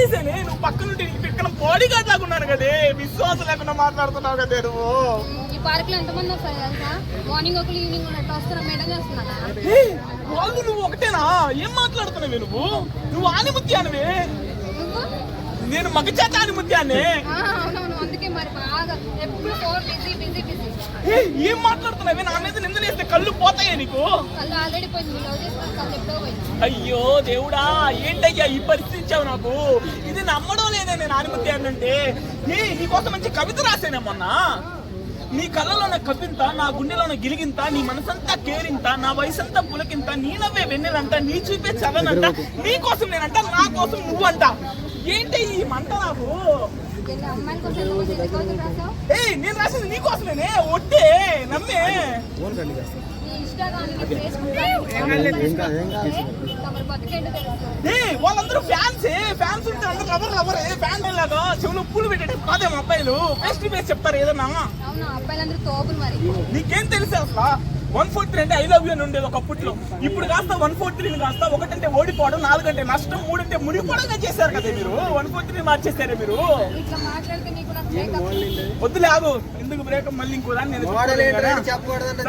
తీసేనే నువ్వు పక్క నుండి ఇక్కడ బాడీ గార్డ్ లాగా ఉన్నాను కదే విశ్వాసం లేకుండా మాట్లాడుతున్నావు కదే నువ్వు? ఈ పార్క్లో ఎంతమంది వస్తారు తెలుసా? మార్నింగ్ ఒకరు ఈవినింగ్ ఉన్నట్టు వస్తారా మేడం చేస్తున్నారా? వాళ్ళు నువ్వు ఒకటేనా? ఏం మాట్లాడుతున్నావే నువ్వు? నువ్వు ఆనిముత్యానివే నువ్వు? నేను మగచేత ఆనిముత్యాన్ని ఆ, అవునవును అందుకే మరి బాగా ఎప్పుడు ఫోర్ బిజీ బిజీ బిజీ ఏయ్, ఏం మాట్లాడుతున్నావే? నా మీద నిందలేస్తే కళ్ళు పోతాయే నీకు? అయ్యో దేవుడా ఏంటయ్యా ఈ పరిస్థితి ఇచ్చావు నాకు? ఇది నమ్మడం లేదే నేను ఆనిముత్యాన్ని అంటే ఏ నీకోసం మంచి కవిత రాసానే మొన్న. నీ కళ్ళలో ఉన్న కవింత నా గుండెలో ఉన్న గిలిగింత నీ మనసంతా కేరింత నా వయసంతా పులకింత నీ నవ్వే వెన్నెలంట నీ చూపే చదనంట నీ కోసం నేనంట నా కోసం నువ్వంట. ఏంటి ఈ మంట నాకు? ఏయ్ నేను రాసింది నీ కోసమేనే? ఒట్టే. వాళ్ళందరూ ఫ్యాన్స్ ఫ్యాన్స్ ఉంటే అందరూ లవర్ లవర్ ఫ్యాన్ లాగా చెవులు పూలు పెట్టేటప్పుడు కాదేమో అబ్బాయిలు. ఫేస్ టు ఫేస్ చెప్తారు ఏదన్నా. నీకేం తెలుసు అసలు? వన్ ఫోర్ త్రీ అంటే ఐ లవ్ యూ అని ఉండేది ఒకప్పట్లో ఇప్పుడు కాస్త వన్ ఫోర్ త్రీ కాస్త ఒకటంటే ఓడిపోవడం నాలుగంటే నష్టం మూడంటే మునిగిపోవడంగా చేశారు కదా మీరు. వన్ ఫోర్ త్రీ మార్చేశారే మీరు. ఇట్లా మాట్లాడితే నీకు నాకు బ్రేకప్ వద్దులే ఆగు. ఎందుకు బ్రేక్ మళ్ళీ ఇంకో దాన్ని